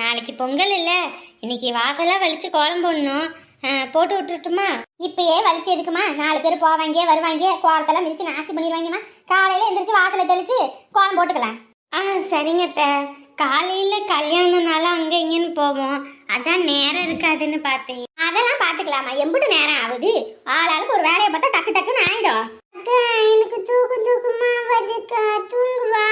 நாளைக்கு பொங்கல் இல்லை. இன்னைக்கு வாசலாக வலிச்சு கோலம் போடணும். போட்டு விட்டுட்டுமா? இப்பயே வலிச்சு எதுக்குமா? நாலு பேர் போவாங்க வருவாங்க கோலத்தெல்லாம் மிதிச்சு நாஸ்தி பண்ணிடுவாங்கம்மா காலையில் எந்திரிச்சு வாசலை தெளிச்சு கோலம் போட்டுக்கலாம். ஆ சரிங்க காலையில் காலையில கல்யாணம்னால அங்கே இங்கேன்னு போவோம். அதான் நேரம் இருக்காதுன்னு பார்த்தேன் அதெல்லாம் பார்த்துக்கலாமா எம்பிட்டு நேரம் ஆகுது. ஆளாளுக்கு ஒரு வேலையை பார்த்தா டக்கு டக்குன்னு ஆயிடும். எனக்கு தூக்கம் வருதுக்கா தூங்குவா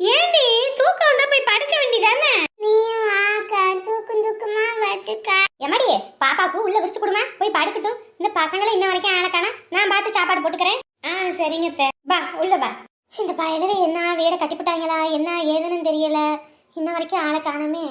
ஏண்டி தூக்கம் வந்தா போய் படுக்க வேண்டியதானே நீயும் வாக்கா தூக்கம் தூக்கமா வருதுக்கா எம்மாடி பாப்பாக்கு உள்ள விரிச்சு கொடுமா போய் படுக்கட்டும் இந்த பசங்களை இன்ன வரைக்கும் ஆளக்கானா நான் பார்த்து சாப்பாடு போட்டுக்கிறேன் ஆ சரிங்க அத்தை. பா உள்ள வா இந்த பயலுக என்ன வீட கட்டிவிட்டாங்களா என்ன ஏதுன்னு தெரியல இன்ன வரைக்கும் ஆளை காணாமே.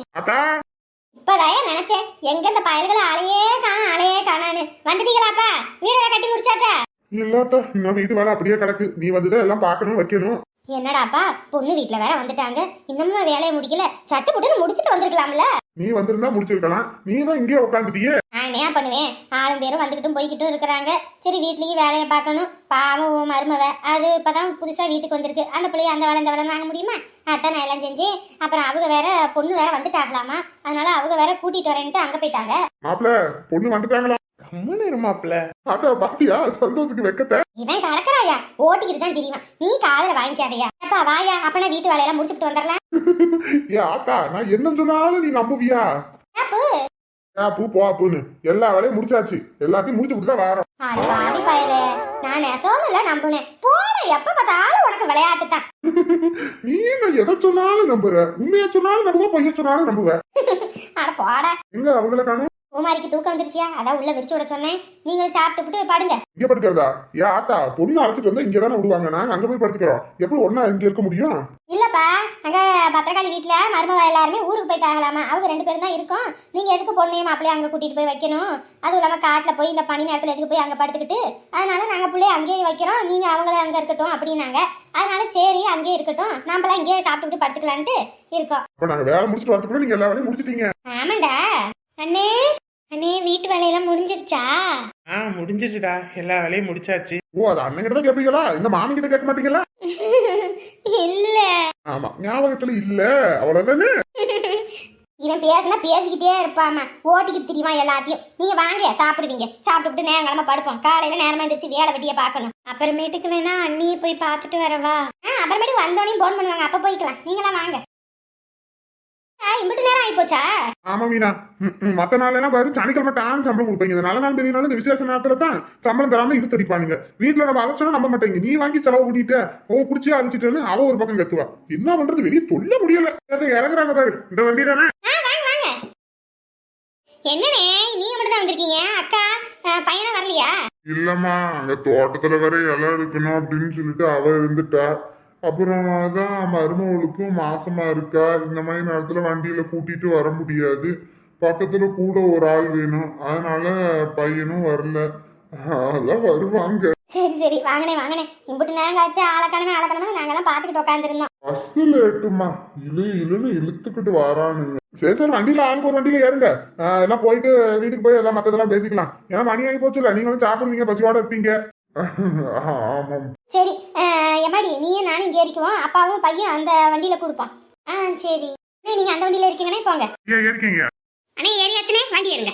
இப்பதாயா நினைச்சேன். எங்க இந்த பயல்களை ஆளையே காணோம் ஆளையே காணான்னு வந்துட்டீங்களாப்பா? வீடெல்லாம் கட்டி முடிச்சாச்சா? இல்லாத்தா இன்னும் வீட்டு வேலை அப்படியே கிடக்கு. நீ வந்துதான் எல்லாம் பார்க்கணும் வைக்கணும். என்னடாப்பா பொண்ணு வீட்ல வேற வந்துட்டாங்க. இன்னமும் வேலையை முடிக்கல. சட்டு புட்டுன்னு முடிச்சிட்டு வந்திருக்கலாம்ல. நீ வந்திருந்தா முடிச்சிருக்கலாம். நீ தான் இங்கேயே உட்காந்துட்டியே நான் என்ன பண்ணுவேன்? ஆளும் பேரும் வந்துக்கிட்டும் போய்கிட்டும் இருக்கிறாங்க. சரி வீட்லயும் வேலையை பார்க்கணும். பாவம் உன் மருமவ. அது இப்பதான் புதுசா வீட்டுக்கு வந்திருக்கு. அந்த பிள்ளைய அந்த வேலை இந்த வேலை வாங்க முடியுமா? அதான் நான் எல்லாம் செஞ்சேன். அப்புறம் அவங்க வேற பொண்ணு வேற வந்துட்டாங்களாமா. அதனால அவங்க வேற கூட்டிட்டு வரேன்ட்டு அங்க போயிட்டாங்க. மாப்பிள பொண்ணு வந்துட்டாங்களா? கம்முன்னு இரு மாப்பிள்ள அத்தா பாத்தியா சந்தோஷத்துக்கு வெக்கத்தை? இவன் கடக்கறாயா ஓட்டிக்கிட்டு தான் தெரியுமா நீ காதல வாங்கிக்காதயா. அப்பா வாயா அப்பனா வீட்டு வேலையெல்லாம் முடிச்சுட்டு வந்துடலாம். ஏ ஆத்தா நான் என்ன சொன்னாலும் நீ நம்புவியா? பூ. போ பூன்னு. எல்லா வேலையும் முடிச்சாச்சு. எல்லாத்தையும் முடிச்சு கொடுத்தா வாரம். நான் நெசோமில்ல நம்புனேன். போட எப்ப பார்த்தாலும் உனக்கு விளையாட்டு தான் நீ என்ன எதை சொன்னாலும் நம்புற? உண்மையை சொன்னாலும் நம்புவ பொய்ய சொன்னாலும் நம்புவ? அட போட. எங்க அவங்கள காணும்? பூமாரிக்கு தூக்கம் வந்துருச்சியா? அதான் உள்ள விரிச்சு விட சொன்னேன். நீங்களும் சாப்பிட்டுப்புட்டு படுங்க. இங்க படுக்கிறதா? ஏ ஆத்தா பொண்ணு அழைச்சிட்டு வந்தா இங்க தானே விடுவாங்க? நாங்க அங்க போய் படுத்துக்கிறோம். எப்படி ஒன்னா இங்க இருக்க முடியும்? இல்லப்பா அங்க பத்திரகாளி வீட்ல மருமவ எல்லாருமே ஊருக்கு போயிட்டாங்களாமா அவங்க ரெண்டு பேரும் தான் இருக்கோம். நீங்க எதுக்கு பொண்ணையும் மாப்பிள்ளைய அங்க கூட்டிட்டு போய் வைக்கணும்? அதுவும் இல்லாம காட்டுல போய் இந்த பனி நேரத்துல எதுக்கு போய் அங்க படுத்துக்கிட்டு? அதனால நாங்க பிள்ளைய அங்கேயே வைக்கிறோம். நீங்க அவங்கள அங்க இருக்கட்டும் அப்படின்னாங்க. அதனால சரி அங்கேயே இருக்கட்டும். நாமளாம் இங்கேயே சாப்பிட்டுட்டு படுத்துக்கலான்ட்டு இருக்கோம். நாங்க வேலை முடிச்சுட்டு வரதுக்குள்ள நீங்க எல்லா வேலையும் முடிச்சிட்டீங்க. ஆமாண்டா. அண்ணே அண்ணே வீட்டு வேலையெல்லாம் முடிஞ்சிருச்சா? ஆ முடிஞ்சிச்சுடா. எல்லா வேலையும் முடிச்சாச்சு. ஓ அது அண்ணன் கிட்ட தான் கேட்பீங்களா இந்த மாமன் கிட்ட கேட்க மாட்டீங்களா? இல்ல. ஆமா ஞாபகத்துல இல்ல. அவ்வளவுதானே? இவன் பேசினா பேசிக்கிட்டே இருப்பாமா. ஓட்டிக்கிட்டு தெரியுமா எல்லாத்தையும். நீங்க வாங்க சாப்பிடுவீங்க. சாப்பிட்டுட்டு நேரங்காலமா படுப்போம். காலையில நேரமா எந்திரிச்சு வேலை வெட்டிய பார்க்கணும். அப்புறமேட்டுக்கு வேணா அண்ணியை போய் பார்த்துட்டு வரவா? ஆ அப்புறமேட்டு வந்தோடனே போன் பண்ணுவாங்க. அப்ப போய்க்கலாம். நீங்களாம் வாங்க. இம்பிட்டு நேரம் ஆகி போச்சா ஆமா மீனா. மத்த நாள் எல்லாம் பாரு சனிக்கிழமை டான்னு சம்பளம் கொடுப்பீங்க. இந்த நல்ல நாள் இந்த விசேஷ நேரத்துல தான் சம்பளம் தராம இது தடிப்பானுங்க வீட்டுல நம்ம அழைச்சோன்னா நம்ப மாட்டேங்க. நீ வாங்கி செலவு பண்ணிட்ட ஓ குடிச்சியா அழிச்சிட்டேன்னு அவ ஒரு பக்கம் கத்துவா. என்ன பண்றது? வெளியே சொல்ல முடியல. இறங்குறாங்க பாரு. இந்த வண்டி தானே? என்னண்ணே நீங்க மட்டும் தான் வந்திருக்கீங்க? அக்கா ஆ, பையனா வரலையா? இல்லம்மா அங்க தோட்டத்துல வேற இலை எடுக்கணும் அப்படின்னு சொல்லிட்டு அவ இருந்துட்டா. அப்புறம் தான் மருமவளுக்கும் மாசமா இருக்கா? இந்த மாதிரி நேரத்துல வண்டியில கூட்டிட்டு வர முடியாது. பக்கத்துல கூட ஒரு ஆள் வேணும். அதனால பையனும் வரல. அதான் வருவாங்க. சரி சரி. வாங்கனே வாங்கனே இம்பிட்டு நேரம் காய்ச்சி ஆளக்கணமே ஆளக்கணமே நாங்கெல்லாம் பார்த்துக்கிட்டு உட்காந்துருந்தோம் பஸ்ல எட்டுமா இழு இழுன்னு இழுத்துக்கிட்டு வரானுங்க. சரி சரி. வண்டியில ஆளுக்கு ஒரு வண்டியில ஏறுங்க. எல்லாம் போயிட்டு வீட்டுக்கு போய் எல்லாம் மத்ததெல்லாம் பேசிக்கலாம். ஏன்னா மணி ஆகி போச்சுல நீங்களும் சாப்பிடுவீங்க பசியோட இருப்பீங்க. ஆமாம். சரி எம்மாடி நீயும் நானும் இங்கே ஏறிக்குவோம் அப்பாவும் பையன் அந்த வண்டியில கொடுப்பான். ஆ சரி. அண்ணே, நீங்க அந்த வண்டியில இருக்கீங்கன்னே போங்க. ஏன் இருக்கீங்க. அண்ணே ஏறியாச்சுனே வண்டி எடுங்க.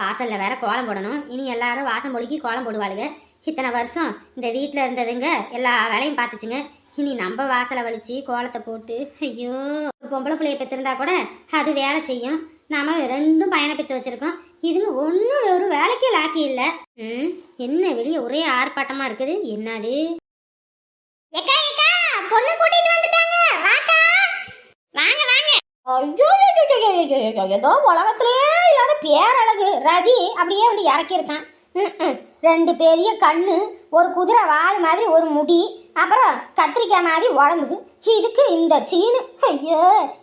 வாசல்ல வேற கோலம் போடணும். இனி எல்லாரும் வாசம் பொழுகி கோலம் போடுவாளுங்க இத்தனை வருஷம் இந்த வீட்டில் இருந்ததுங்க. எல்லா வேலையும் பார்த்துச்சுங்க. இனி நம்ம வாசலை வலிச்சு கோலத்தை போட்டு ஐயோ ஒரு பொம்பளை பிள்ளைய பெற்றிருந்தா கூட அது வேலை செய்யும். நாம ரெண்டும் பையனை பெற்று வச்சிருக்கோம். இதுங்க ஒன்றும் ஒரு வேலைக்கே லாக்கி இல்லை. ம் என்ன வெளியே ஒரே ஆர்ப்பாட்டமாக இருக்குது? என்னது? எக்கா எக்கா பொண்ணு கூட்டிட்டு வந்துட்டாங்க. வாக்கா. வாங்க வாங்க. ஐயோ ஏதோ உலகத்திலே இல்லாத பேரழகு. ரதி அப்படியே வந்து இறக்கியிருக்கான். ரெண்டு பெரிய கண்ணு ஒரு குதிரை வால் மாதிரி ஒரு முடி அப்புறம் கத்திரிக்காய் மாதிரி உடம்பு இதுக்கு இந்த சீனு. ஐயோ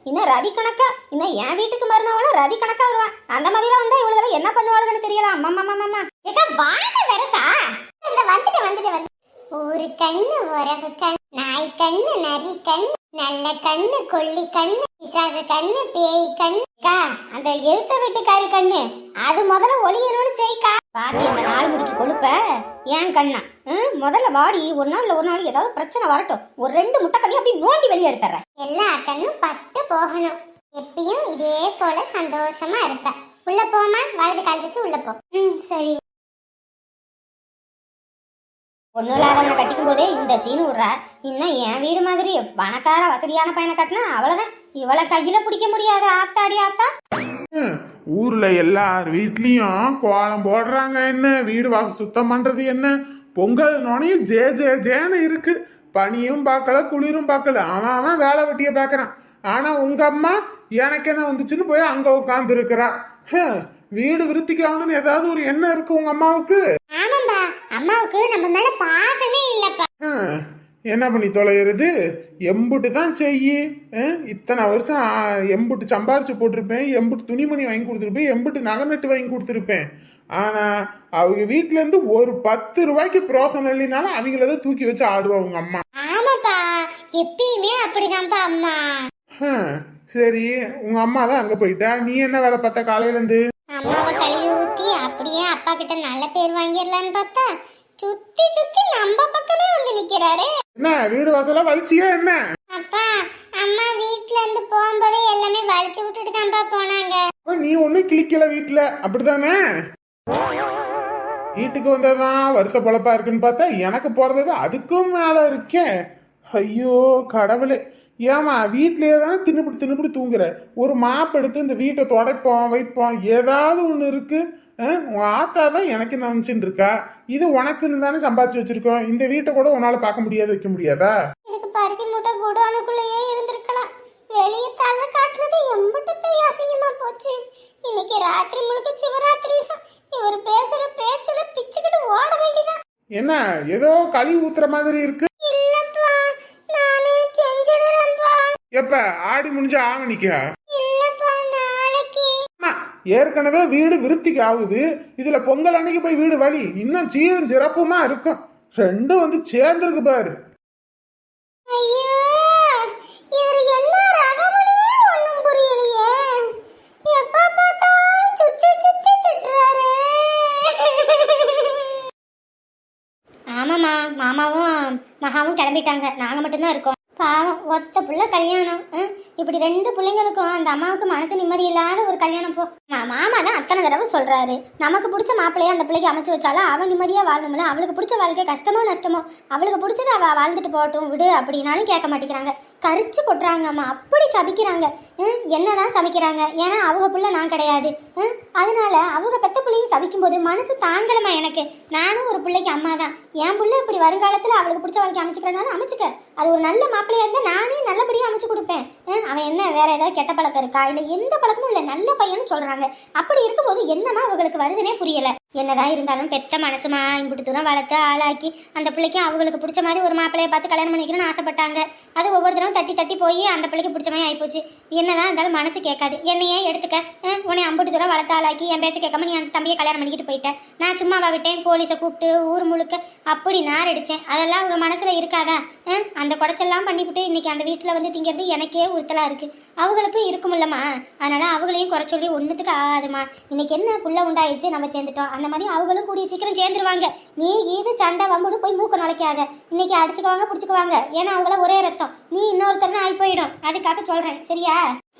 இன்னும் ரதி கணக்கா? இன்னும் என் வீட்டுக்கு மருமவளும் ரதி கணக்கா வருவான் அந்த மாதிரிலாம் வந்தா இவ்வளவு என்ன பண்ணுவாளுன்னு தெரியல. அம்மா அம்மா அம்மா ஏக்கா வாங்க வரசா. இந்த வந்துட்டு வந்துட்டு வந்து ஒரு கண்ணு உறவு கண். நாய் கண்ணு நரி கண். நல்ல கண்ணு கொல்லி கண்ணு. பிசாசு கண்ணு பேய் கண்ணுக்கா அந்த எழுத்த வீட்டுக்காரி கண்ணு. அது முதல்ல ஒளியணும்னு செய்க்கா. பாத்தி அந்த நாலு முடிக்கு கொழுப்ப? ஏன் கண்ணா? முதல்ல வாடி ஒரு நாள் இல்ல ஒரு நாள் ஏதாவது பிரச்சனை வரட்டும். ஒரு ரெண்டு முட்டை கண்ணி அப்படி நோண்டி வெளியே எடுத்துறேன் எல்லா கண்ணும் பட்டு போகணும். எப்பயும் இதே போல சந்தோஷமா இருப்ப. உள்ள போமா வலது கால் வச்சு உள்ள போ. ம் சரி. ஒன்றும் இல்லாதவங்க கட்டிக்கும் போதே இந்த சீனு விடுறா. இன்னும் என் வீடு மாதிரி பணக்கார வசதியான பையனை கட்டினா அவ்வளோதான் இவளை கையில பிடிக்க முடியாது ஆத்தாடி ஆத்தா. ஹம், ஊர்ல எல்லார் வீட்லயும் கோலம் போடுறாங்க என்ன? வீடு வாசல் சுத்தம் பண்றது என்ன? பொங்கல் நுனையும் ஜே ஜே ஜேன்னு இருக்கு. பனியும் பார்க்கல குளிரும் பார்க்கல. அவன் அவன் வேலை வெட்டிய பார்க்கறான். ஆனா உங்க அம்மா எனக்கு என்ன வந்துச்சுன்னு போய் அங்க உட்கார்ந்து இருக்கிறா வீடு விருத்திக்காகணும்னு ஏதாவது ஒரு எண்ணம் இருக்கு உங்க அம்மாவுக்கு? ஆமாம்பா. அம்மாவுக்கு நம்ம மேல பாசமே இல்லப்பா. என்ன பண்ணி தொலைகிறது எம்புட்டு தான் செய்யி. இத்தனை வருஷம் எம்புட்டு சம்பாரிச்சு போட்டிருப்பேன். எம்புட்டு துணிமணி வாங்கி கொடுத்துருப்பேன். எம்புட்டு நகை நட்டு வாங்கி கொடுத்துருப்பேன். ஆனா அவங்க வீட்ல இருந்து ஒரு பத்து ரூபாய்க்கு பிரோசனம் இல்லைனாலும் அவங்கள தான் தூக்கி வச்சு ஆடுவா உங்க அம்மா. ஆமாப்பா எப்பயுமே அப்படிதான்ப்பா அம்மா. சரி உங்க அம்மா தான் அங்க போயிட்டா. நீ என்ன வேலை பார்த்த காலையில இருந்து அம்மாவை கழுவி ஊத்தி அப்படியே அப்பா கிட்ட நல்ல பேர் வாங்கிடலான்னு பார்த்தா சுத்தி சுத்தி நம்ம பக்கமே வந்து நிக்கிறாரு. என்ன வீடு வாசலா வலிச்சியா என்ன? அப்பா அம்மா வீட்ல இருந்து போகும்போதே எல்லாமே வலிச்சு விட்டுட்டு தான்ப்பா போனாங்க நீ ஒன்றும் கிளிக்கல வீட்டில் அப்படிதானே வீட்டுக்கு வந்ததுதான் வருஷ பொழப்பா இருக்குன்னு பார்த்தா எனக்கு பிறந்தது அதுக்கும் மேலே இருக்கேன் ஐயோ கடவுளே. ஏமா வீட்லயே தானே தின்னுபிடி தின்னுபிடி தூங்குற? ஒரு மாப் எடுத்து இந்த வீட்டை துடைப்போம் வைப்போம் ஏதாவது ஒன்று இருக்கு. உன் ஆத்தா தான் எனக்கு நினச்சின்னு இருக்கா. இது உனக்குன்னு தானே சம்பாதிச்சு வச்சிருக்கோம். இந்த வீட்டை கூட உன்னால பார்க்க முடியாது வைக்க முடியாதா? இதுக்கு பருத்தி மூட்டை குடோனுக்குள்ளேயே இருந்திருக்கலாம். வெளியே தலை காட்டுறது எம்பிட்டு அசிங்கமா போச்சு. இன்னைக்கு ராத்திரி முழுக்க சிவராத்திரி தான். இவர் பேசுற பேச்சுல பிச்சுக்கிட்டு ஓட வேண்டியதான் என்ன ஏதோ களி ஊத்துற மாதிரி இருக்கு? இல்லப்பா நானே செஞ்சிடுறேன்ப்பா எப்ப ஆடி முடிஞ்ச ஆவணிக்கா இல்லப்பா நாளைக்கு. அம்மா, ஏற்கனவே வீடு விருத்திக்கு ஆகுது. இதுல பொங்கல் அன்னைக்கு போய் வீடு வழி இன்னும் சீரும் சிறப்புமா இருக்கும். ரெண்டும் வந்து சேர்ந்துருக்கு பாரு ஐயோ இவர் என்ன ரகமுனே ஒண்ணும் புரியலையே எப்ப பார்த்தாலும் சுத்தி சுத்தி திட்டுறாரு ஆமாம்மா மாமாவும் மகாவும் கிளம்பிட்டாங்க. நாங்கள் மட்டும்தான் இருக்கோம். பாவம் ஒத்த புள்ள கல்யாணம் இப்படி ரெண்டு பிள்ளைங்களுக்கும் அந்த அம்மாவுக்கு மனசு நிம்மதி இல்லாத ஒரு கல்யாணம் போ. மாமா தான் அத்தனை தடவை சொல்றாரு. நமக்கு பிடிச்ச மாப்பிள்ளைய அந்த பிள்ளைக்கு அமைச்சு வச்சாலும் அவன் நிம்மதியா வாழணும்ல. அவளுக்கு பிடிச்ச வாழ்க்கை கஷ்டமோ நஷ்டமோ அவளுக்கு பிடிச்சது அவ வாழ்ந்துட்டு போகட்டும் விடு அப்படின்னாலும் கேட்க மாட்டேங்கிறாங்க. கரிச்சு கொட்டுறாங்க அம்மா அப்படி சபிக்கிறாங்க. என்னதான் சமைக்கிறாங்க ஏன்னா அவங்க பிள்ளை நான் கிடையாது. அதனால அவங்க பெத்த பிள்ளையும் சபிக்கும் போது மனசு தாங்கலமா எனக்கு. நானும் ஒரு பிள்ளைக்கு அம்மா தான் என் பிள்ளை இப்படி வருங்காலத்தில் அவளுக்கு பிடிச்ச வாழ்க்கை அமைச்சுக்கிறனாலும் அமைச்சுக்க. அது ஒரு நல்ல மாப்பிள்ளையா இருந்தால் நானே நல்லபடியாக அமைச்சு கொடுப்பேன். அவன் என்ன வேற ஏதாவது கெட்ட பழக்கம் இருக்கா? இல்லை எந்த பழக்கமும் இல்லை நல்ல பையன்னு சொல்றாங்க. அப்படி இருக்கும்போது என்னமா அவங்களுக்கு வருதுன்னே புரியல. என்னதான் இருந்தாலும் பெத்த மனசுமா இம்புட்டு தூரம் வளர்த்து ஆளாக்கி அந்த பிள்ளைக்கும் அவங்களுக்கு பிடிச்ச மாதிரி ஒரு மாப்பிள்ளையை பார்த்து கல்யாணம் பண்ணிக்கணும்னு ஆசைப்பட்டாங்க. அது ஒவ்வொரு தடவை தட்டி தட்டி போய் அந்த பிள்ளைக்கு பிடிச்ச மாதிரி ஆகிப்போச்சு என்னதான் இருந்தாலும் மனசு கேட்காது. என்னையே எடுத்துக்க. உன்னை அம்புட்டு தூரம் வளர்த்து ஆளாக்கி என் பேச்சை கேட்காம நீ அந்த தம்பியை கல்யாணம் பண்ணிக்கிட்டு போயிட்ட. நான் சும்மாவா விட்டேன். போலீஸை கூப்பிட்டு ஊர் முழுக்க அப்படி நார் அடித்தேன் அதெல்லாம் அவங்க மனசில் இருக்காதா? அந்த குடச்செல்லாம் பண்ணிவிட்டு இன்றைக்கி அந்த வீட்டில் வந்து திங்கிறது எனக்கே உறுத்தலாக இருக்குது அவங்களுக்கும் இருக்குமில்லம்மா. அதனால் அவங்களையும் குறை சொல்லி ஒன்றுத்துக்கு ஆகாதுமா. இன்றைக்கி என்ன புள்ள உண்டாயிடுச்சு? நம்ம சேர்ந்துட்டோம். அந்த மாதிரி அவங்களும் கூடிய சீக்கிரம் சேர்ந்துருவாங்க. நீ இது சண்டை வம்புன்னு போய் மூக்க நுழைக்காத. இன்னைக்கு அடிச்சுக்குவாங்க பிடிச்சிக்குவாங்க. ஏன்னா அவங்கள ஒரே ரத்தம். நீ இன்னொருத்தர்னு ஆகி போயிடும். அதுக்காக சொல்றேன். சரியா?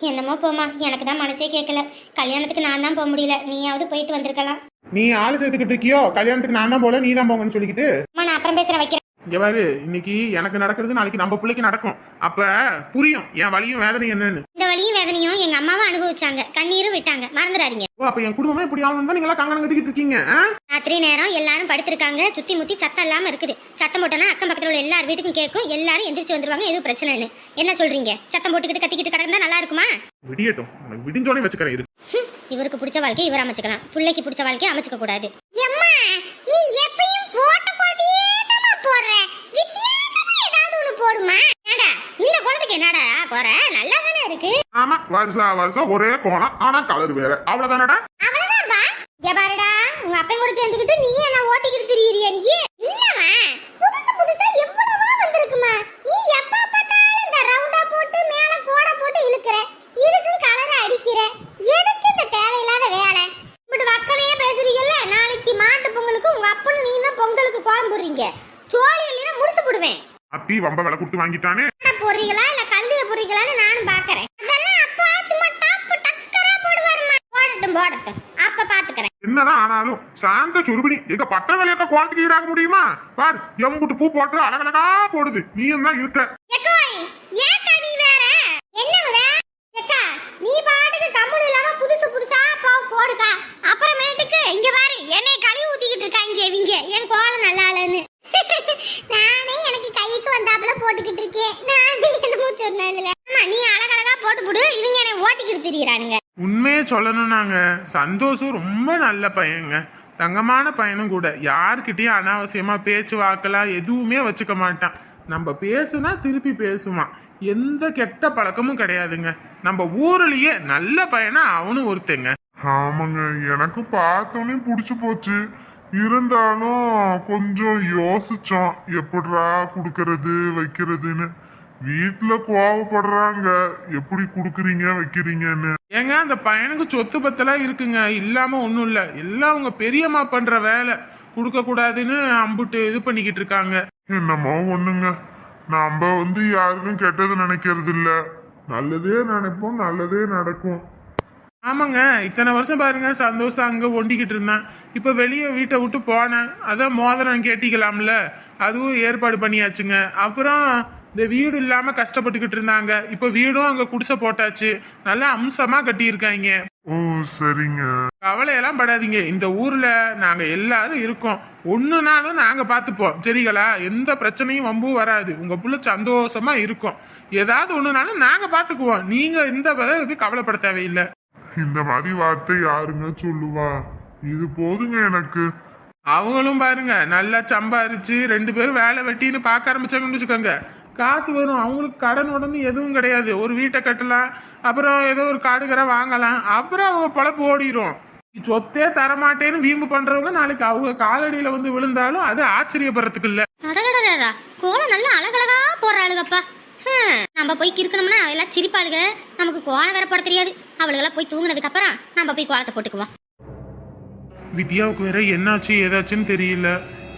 என்னமோ போமா எனக்கு தான் மனசே கேட்கல கல்யாணத்துக்கு நான் தான் போக முடியல. நீயாவது போயிட்டு வந்திருக்கலாம். நீ ஆள் சேர்த்துக்கிட்டு இருக்கியோ? கல்யாணத்துக்கு நான் தான் போல நீ தான் போங்கன்னு சொல்லிக்கிட்டு? அம்மா நான் அப்புறம் பேசுறேன். வைக்கிறேன். இங்க பாரு இன்னைக்கு எனக்கு நடக்கிறது நாளைக்கு நம்ம பிள்ளைக்கு நடக்கும். அப்ப புரியும் என் வலியும் வேதனை என்னன்னு. இந்த வலியும் வேதனையும் எங்க அம்மாவும் அனுபவிச்சாங்க. கண்ணீரும் விட்டாங்க. மறந்துடாதீங்க. ஓ அப்ப என் குடும்பமே இப்படி ஆகணும் தான் நீங்களா கங்கணம் கட்டிக்கிட்டு இருக்கீங்க? ராத்திரி நேரம் எல்லாரும் படுத்திருக்காங்க. சுத்தி முத்தி சத்தம் இல்லாம இருக்குது. சத்தம் போட்டோன்னா அக்கம் பக்கத்துல உள்ள எல்லார் வீட்டுக்கும் கேட்கும். எல்லாரும் எந்திரிச்சு வந்துருவாங்க. எதுவும் பிரச்சனைன்னு. என்ன சொல்றீங்க? சத்தம் போட்டுக்கிட்டு கத்திக்கிட்டு கிடந்தா நல்லா இருக்குமா? விடியட்டும். உனக்கு விடிஞ்சோடனே வச்சுக்கிறேன் இரு. இவருக்கு பிடிச்ச வாழ்க்கையை இவர் அமைச்சுக்கலாம். பிள்ளைக்கு பிடிச்ச வாழ்க்கையை அமைச்சுக்க கூடாது. எம்மா நீ எப்பயும் போட்ட போதே தான் போடுற வித்தியாசமா போடுமா ஏடா இந்த குழந்தைக்கு என்னடா குறை நல்லா தானே இருக்கு? ஆமா வருஷா வருஷம் ஒரே கோலம் ஆனா கலர் வேற. அவ்வளவுதானடா? அவ்வளவுதான்பா. இங்க பாருடா உங்க அப்பன் கூட சேர்ந்துக்கிட்டு நீ என்ன ஓட்டிக்கிட்டு திரியிறியா நீ? இல்லம்மா புதுசு புதுசா எவ்வளவோ வந்திருக்குமா. நீ எப்ப பார்த்தாலும் இந்த ரவுண்டா போட்டு மேல கோட போட்டு இழுக்கிற இதுக்கு கலர் அடிக்கிற வம்ப விலை கொடுத்து வாங்கிட்டானே. போடுறீங்களா இல்ல கழுதைய போடுறீங்களான்னு நானும் பாக்குறேன். அதெல்லாம் அப்பா சும்மா டாப்பு டக்கரா போடுவாருமா. போடட்டும் போடட்டும். அப்ப பாத்துக்கிறேன். என்னதான் ஆனாலும் சாந்த சுருபினி எங்க பத்திர வேலையக்க குளத்துக்கு ஈடாக முடியுமா? பார் எம்புட்டு பூ போட்டு அழகழகா போடுது. நீயும் தான் இருக்க. எக்கோய் ஏக்கா நீ வேற? என்னவுல எக்கா நீ பாட்டுக்கு கம்முனு இல்லாம புதுசு புதுசா போ போடுக்கா. அப்புறமேட்டுக்கு இங்க பாரு என்னைய கழுவி ஊத்திக்கிட்டு இருக்காங்க இவங்க என் கோலம் நல்லா இல்லைன்னு. நானே எனக்கு கைக்கு வந்தாப்புல போட்டுக்கிட்டு இருக்கேன். நானே என்னமோ சொன்னதுல ஆமா நீ அழகழகா போட்டு போடு. இவங்க என்னை ஓட்டிக்கிட்டு திரியறானுங்க. உண்மையே சொல்லணும்னாங்க. சந்தோஷம் ரொம்ப நல்ல பையங்க. தங்கமான பையனும் கூட. யார்கிட்டயும் அனாவசியமா பேச்சு வாக்கலாம் எதுவுமே வச்சுக்க மாட்டான். நம்ம பேசுனா திருப்பி பேசுவான். எந்த கெட்ட பழக்கமும் கிடையாதுங்க. நம்ம ஊர்லயே நல்ல பையனா அவனும் ஒருத்தங்க. ஆமாங்க எனக்கு பார்த்தோன்னே பிடிச்சி போச்சு. இருந்தாலும் கொஞ்சம் யோசிச்சோம் எப்படிடா கொடுக்கறது வைக்கிறதுன்னு. வீட்டுல கோவப்படுறாங்க எப்படி கொடுக்குறீங்க வைக்கிறீங்கன்னு. ஏங்க அந்த பையனுக்கு சொத்து பத்தெல்லாம் இருக்குங்க. இல்லாம ஒன்றும் இல்லை. எல்லாம் உங்க பெரியம்மா பண்ற வேலை. கொடுக்க கூடாதுன்னு அம்புட்டு இது பண்ணிக்கிட்டு இருக்காங்க. என்னமோ ஒண்ணுங்க. நாம வந்து யாருக்கும் கெட்டது நினைக்கிறது இல்ல நல்லதே நினைப்போம் நல்லதே நடக்கும். ஆமாங்க இத்தனை வருஷம் பாருங்க சந்தோஷம் அங்க ஒண்டிக்கிட்டு இருந்தான். இப்ப வெளியே வீட்டை விட்டு போனேன். அதான் மோதிரம் கேட்டிக்கலாம்ல. அதுவும் ஏற்பாடு பண்ணியாச்சுங்க. அப்புறம் இந்த வீடு இல்லாம கஷ்டப்பட்டுக்கிட்டு இருந்தாங்க. இப்ப வீடும் அங்க குடிசை போட்டாச்சு. நல்லா அம்சமா கட்டியிருக்காங்க. ஓ சரிங்க. கவலையெல்லாம் படாதீங்க. இந்த ஊர்ல நாங்க எல்லாரும் இருக்கோம். ஒண்ணுனாலும் நாங்க பாத்துப்போம் சரிங்களா? எந்த பிரச்சனையும் வம்பும் வராது. உங்க புள்ள சந்தோஷமா இருக்கும். ஏதாவது ஒண்ணுனாலும் நாங்க பாத்துக்குவோம் நீங்க இந்த இது கவலைப்பட தேவையில்லை. இந்த மாதிரி வார்த்தை யாருங்க சொல்லுவா? இது போதுங்க எனக்கு. அவங்களும் பாருங்க நல்லா சம்பாரிச்சு ரெண்டு பேரும் வேலை வெட்டின்னு பார்க்க ஆரம்பிச்சாங்கன்னு வச்சுக்கோங்க காசு வரும் அவங்களுக்கு கடன் உடனே எதுவும் கிடையாது. ஒரு வீட்டை கட்டலாம் அப்புறம் ஏதோ ஒரு காடுகரை வாங்கலாம் அப்புறம் அவங்க பொழப்பு ஓடிரும். சொத்தே தரமாட்டேன்னு வீம்பு பண்றவங்க நாளைக்கு அவங்க காலடியில வந்து விழுந்தாலும் அது ஆச்சரியப்படுறதுக்கு இல்ல. அடடடடா கோலம் நல்லா அழகழகா போடுறாளுகப்பா. ஹம், நம்ம போய் கிறுக்கணும்னா எல்லாம் சிரிப்பாளுக நமக்கு கோலம் வேற போட தெரியாது. அவளுகெல்லாம் போய் தூங்குனதுக்கு அப்புறம் நம்ம போய் கோலத்தை போட்டுக்குவோம். வித்யாவுக்கு வேற என்னாச்சு ஏதாச்சுன்னு தெரியல.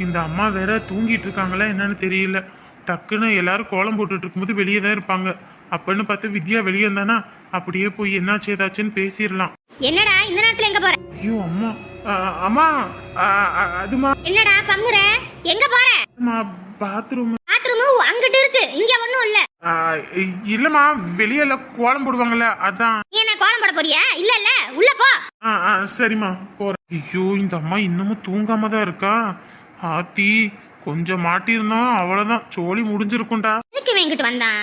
இந்த அம்மா வேற தூங்கிட்டு இருக்காங்களா என்னன்னு தெரியல. டக்குன்னு எல்லாரும் கோலம் போட்டுட்டு இருக்கும்போது வெளியே தான் இருப்பாங்க. அப்பன்னு பார்த்து வித்யா வெளியே இருந்தானா அப்படியே போய் என்னாச்சு ஏதாச்சுன்னு பேசிடலாம். என்னடா இந்த நேரத்துல எங்க போற? ஐயோ அம்மா. அம்மா. அதுமா. என்னடா பம்முற எங்க போற? பாத்ரூம் இருக்கு. இங்க ஒண்ணும் இல்ல. இல்லம்மா வெளியில கோலம் போடுவாங்கல்ல அதான். நீ என்ன கோலம் போட போறியா? இல்ல இல்ல. உள்ள போ. சரிம்மா போறேன். ஐயோ இந்த அம்மா இன்னமும் தூங்காம தான் இருக்கா? ஆத்தி கொஞ்சம் மாட்டியிருந்தோம் அவ்வளவுதான். சோழி முடிஞ்சிருக்கும்டா. எதுக்கு இவன் இங்கிட்டு வந்தான்?